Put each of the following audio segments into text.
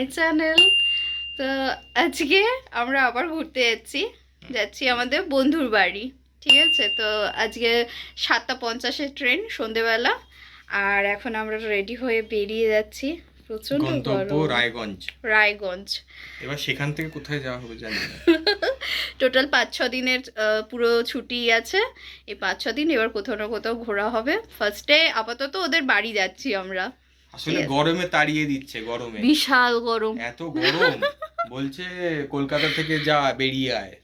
My channel. তো আজকে আমরা আবার ঘুরতে যাচ্ছি। যাচ্ছি আমাদের বন্ধুর বাড়ি ঠিক আছে? তো আজকে সাতটা পঞ্চাশের ট্রেন সন্ধেবেলা আর এখন আমরা রেডি হয়ে বেরিয়ে যাচ্ছি। প্রচণ্ড গরম। রায়গঞ্জ। রায়গঞ্জ। এবার সেখান থেকে কোথায় যাওয়া হবে জানি না। টোটাল পাঁচ ছ দিনের পুরো ছুটি আছে। এই পাঁচ ছ দিন এবার কোথাও না কোথাও ঘোরা হবে। ফার্স্টে আপাতত ওদের বাড়ি যাচ্ছি আমরা। আসলে গরমে তাড়িয়ে দিচ্ছে গরমে। বিশাল গরম। এত গরম। বলছে কলকাতা থেকে যা বেরিয়ে আয়।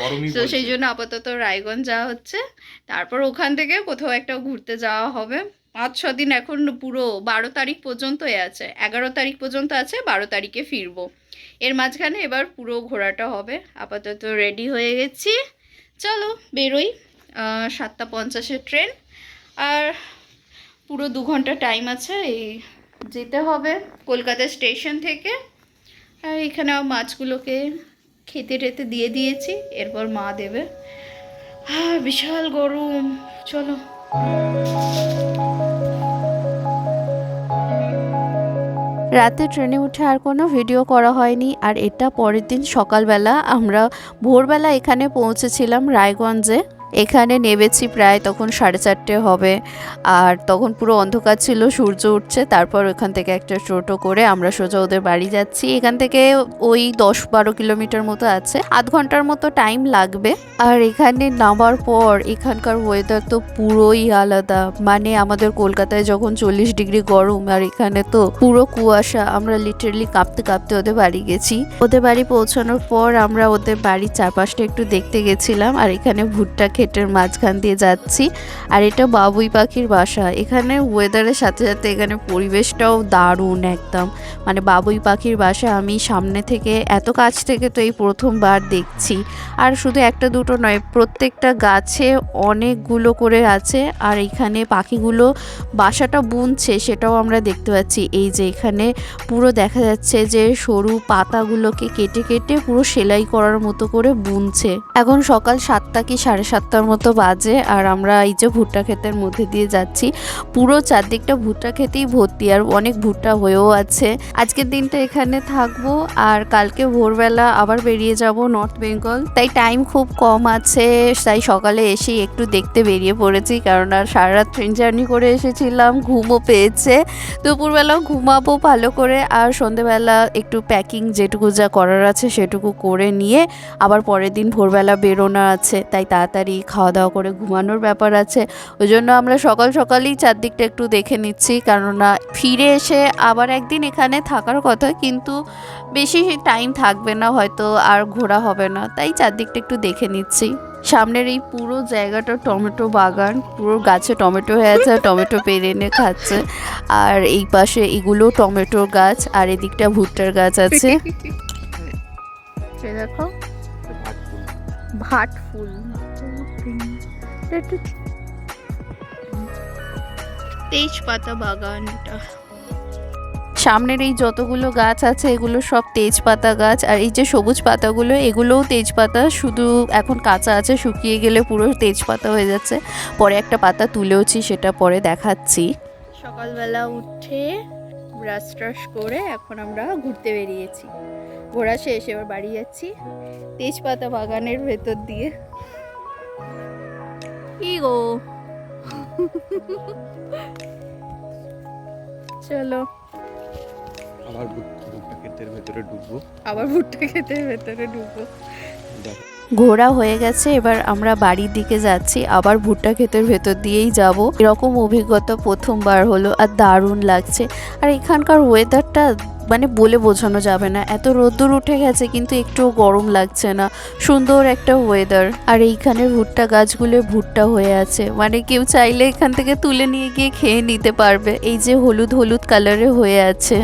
গরমই তো সেই জন্য আপাতত রায়গঞ্জ যাওয়া হচ্ছে। তারপর ওখান থেকে কোথাও একটা ঘুরতে যাওয়া হবে। পাঁচ ছ দিন এখন পুরো বারো তারিখ পর্যন্তই আছে। এগারো তারিখ পর্যন্ত আছে বারো তারিখে ফিরবো। এর মাঝখানে এবার পুরো ঘোরাটা হবে। আপাতত রেডি হয়ে গেছি। চলো বেরোই। সাতটা পঞ্চাশের ট্রেন আর পুরো দু ঘণ্টা টাইম আছে, এই যেতে হবে কলকাতা স্টেশন থেকে। আর এখানে মাছগুলোকে খেতে টেতে দিয়ে দিয়েছি, এরপর মা দেবে। হ্যাঁ বিশাল গরম, চলো। রাতে ট্রেনে উঠে আর কোনো ভিডিও করা হয়নি, আর এটা পরের দিন সকালবেলা আমরা ভোরবেলা এখানে পৌঁছেছিলাম রায়গঞ্জে। এখানে নেমেছি প্রায় তখন সাড়ে চারটে হবে। আর তখন পুরো অন্ধকার ছিল, সূর্য উঠছে, তারপর ওখান থেকে একটা টোটো করে আমরা সোজা ওদের বাড়ি যাচ্ছি। এখান থেকে ওই দশ বারো কিলোমিটার মতো আছে, আধ ঘণ্টার মতো টাইম লাগবে। আর এখানে নামার পর এখানকার ওয়েদার তো পুরোই আলাদা। মানে আমাদের কলকাতায় যখন চল্লিশ ডিগ্রি গরম, আর এখানে তো পুরো কুয়াশা, আমরা লিটারালি কাঁপতে কাঁপতে ওদের বাড়ি গেছি। ওদের বাড়ি পৌঁছানোর পর আমরা ওদের বাড়ির চারপাশটা একটু দেখতে গেছিলাম, আর এখানে ভুট্টা ক্ষেতের মাঝখান দিয়ে যাচ্ছি। আর এটা বাবুই পাখির বাসা। এখানে ওয়েদারের সাথে সাথে এখানে পরিবেশটাও দারুণ একদম। মানে বাবুই পাখির বাসা, আমি সামনে থেকে, এত কাছ থেকে তো এই প্রথমবার দেখছি। আর শুধু একটা দুটো নয়, প্রত্যেকটা গাছে অনেকগুলো করে আছে। আর এখানে পাখিগুলো বাসাটা বুনছে, সেটাও আমরা দেখতে পাচ্ছি। এই যে এখানে পুরো দেখা যাচ্ছে যে সরু পাতাগুলোকে কেটে কেটে পুরো সেলাই করার মতো করে বুনছে। এখন সকাল সাতটা কি সাড়ে সাতটার মতো বাজে আর আমরা এই যে ভুট্টা ক্ষেতের মধ্যে দিয়ে যাচ্ছি। পুরো চারদিকটা ভুট্টা খেতেই ভর্তি আর অনেক ভুট্টা হয়েও আছে। আজকের দিনটা এখানে থাকব আর কালকে ভোরবেলা আবার বেরিয়ে যাব নর্থ বেঙ্গল। তাই টাইম খুব কম আছে, তাই সকালে এসেই একটু দেখতে বেরিয়ে পড়েছি কারণ আর সারা রাত ট্রেন জার্নি করে এসেছিলাম, ঘুমও পেয়েছে। দুপুরবেলাও ঘুমাবো ভালো করে আর সন্ধেবেলা একটু প্যাকিং যেটুকু যা করার আছে সেটুকু করে নিয়ে আবার পরের দিন ভোরবেলা বেরোনো আছে, তাই তাড়াতাড়ি খাওয়া দাওয়া করে ঘুমানোর ব্যাপার আছে। ওই জন্য আমরা সকাল সকালেই চারদিকটা একটু দেখে নিচ্ছি। কেননা ফিরে এসে আবার একদিন এখানে থাকার কথা, কিন্তু বেশি টাইম থাকবে না, হয়তো আর ঘোরা হবে না। তাই চারদিকটা একটু দেখে নিচ্ছি। সামনের এই পুরো জায়গাটা টমেটো বাগান। পুরো গাছে টমেটো হয়ে আছে, টমেটো পেরে এনে খাচ্ছে। আর এই পাশে এগুলো টমেটোর গাছ, আর এদিকটা ভুট্টার গাছ আছে। দেখো। ভাট ফুল তেজপাতা বাগান এটা। সামনের এই যতগুলো গাছ আছে এগুলো সব তেজপাতা গাছ। আর এই যে সবুজ পাতাগুলো এগুলোও তেজপাতা। শুধু এখন কাঁচা আছে শুকিয়ে গেলে পুরো তেজপাতা হয়ে যাচ্ছে। পরে একটা পাতা তুলেওছি সেটা পরে দেখাচ্ছি। সকালবেলা উঠে ব্রাশ ট্রাশ করে এখন আমরা ঘুরতে বেরিয়েছি। ঘোরা শেষ এবার বাড়ি যাচ্ছি তেজপাতা বাগানের ভেতর দিয়ে। কি গো? চলো। আবার ভুট্টা ক্ষেতের ভেতরে ঢুকবো। আবার ভুট্টা খেতে ভেতরে দেখ ঘোরা হয়ে গেছে এবার আমরা বাড়ির দিকে যাচ্ছি। আবার ভুট্টা ক্ষেতের ভেতর দিয়েই যাব। এরকম অভিজ্ঞতা প্রথমবার হলো আর দারুণ লাগছে। আর এখানকার ওয়েদারটা মানে বলে বোঝানো যাবে না। এত রোদ্দুর উঠে গেছে, কিন্তু একটুও গরম লাগছে না। সুন্দর একটা ওয়েদার আর এইখানে ভুট্টা গাছগুলো ভুট্টা হয়ে আছে। মানে কেউ চাইলে এখান থেকে তুলে নিয়ে গিয়ে খেয়ে নিতে পারবে। এই যে হলুদ হলুদ কালারে হয়ে আছে।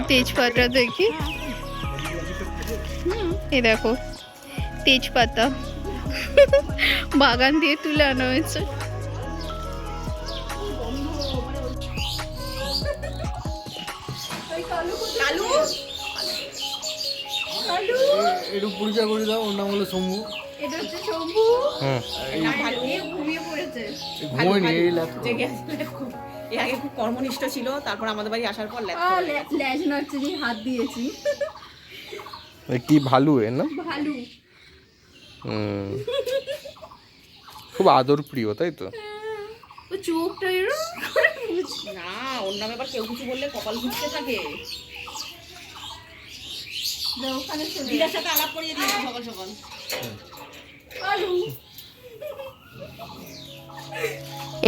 ওই তেজপাতা দেখি। হুম, এই দেখো তেজপাতা। বাগান দিয়ে তুলে আনা হয়েছে। একটু পরিচয় করে দাও ওর নাম হলো শম্ভু। এটা হচ্ছে শম্ভু। হুম। ঘুমিয়ে পড়েছে। এর আগে খুব কর্মনিষ্ঠ ছিল তারপর আমাদের বাড়ি আসার পর ল্যাপ আ, লে- লেজ নাড়ছে যে হাত দিয়েছি। কি ভালো এ না? ভালু। খুব আদর প্রিয় তাই তো? চোখটা এরকম না ওর নামে আবার কেউ কিছু বললে কপাল ঘুরতে থাকে। ওখানে সাথে আলাপ করিয়ে দিই সকাল সকাল। আলু।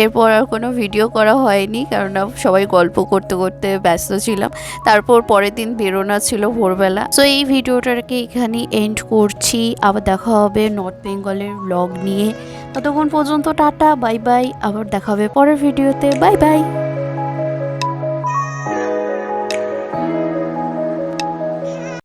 এরপর আর কোনো ভিডিও করা হয়নি কারণ সবাই গল্প করতে করতে ব্যস্ত ছিলাম। তারপর পরের দিন বেরোনো ছিল ভোরবেলা। সো এই ভিডিওটাকে এখানে এন্ড করছি। আবার দেখা হবে নর্থ বেঙ্গলের ব্লগ নিয়ে। ততক্ষণ পর্যন্ত টাটা বাই বাই আবার দেখা হবে পরের ভিডিওতে বাই বাই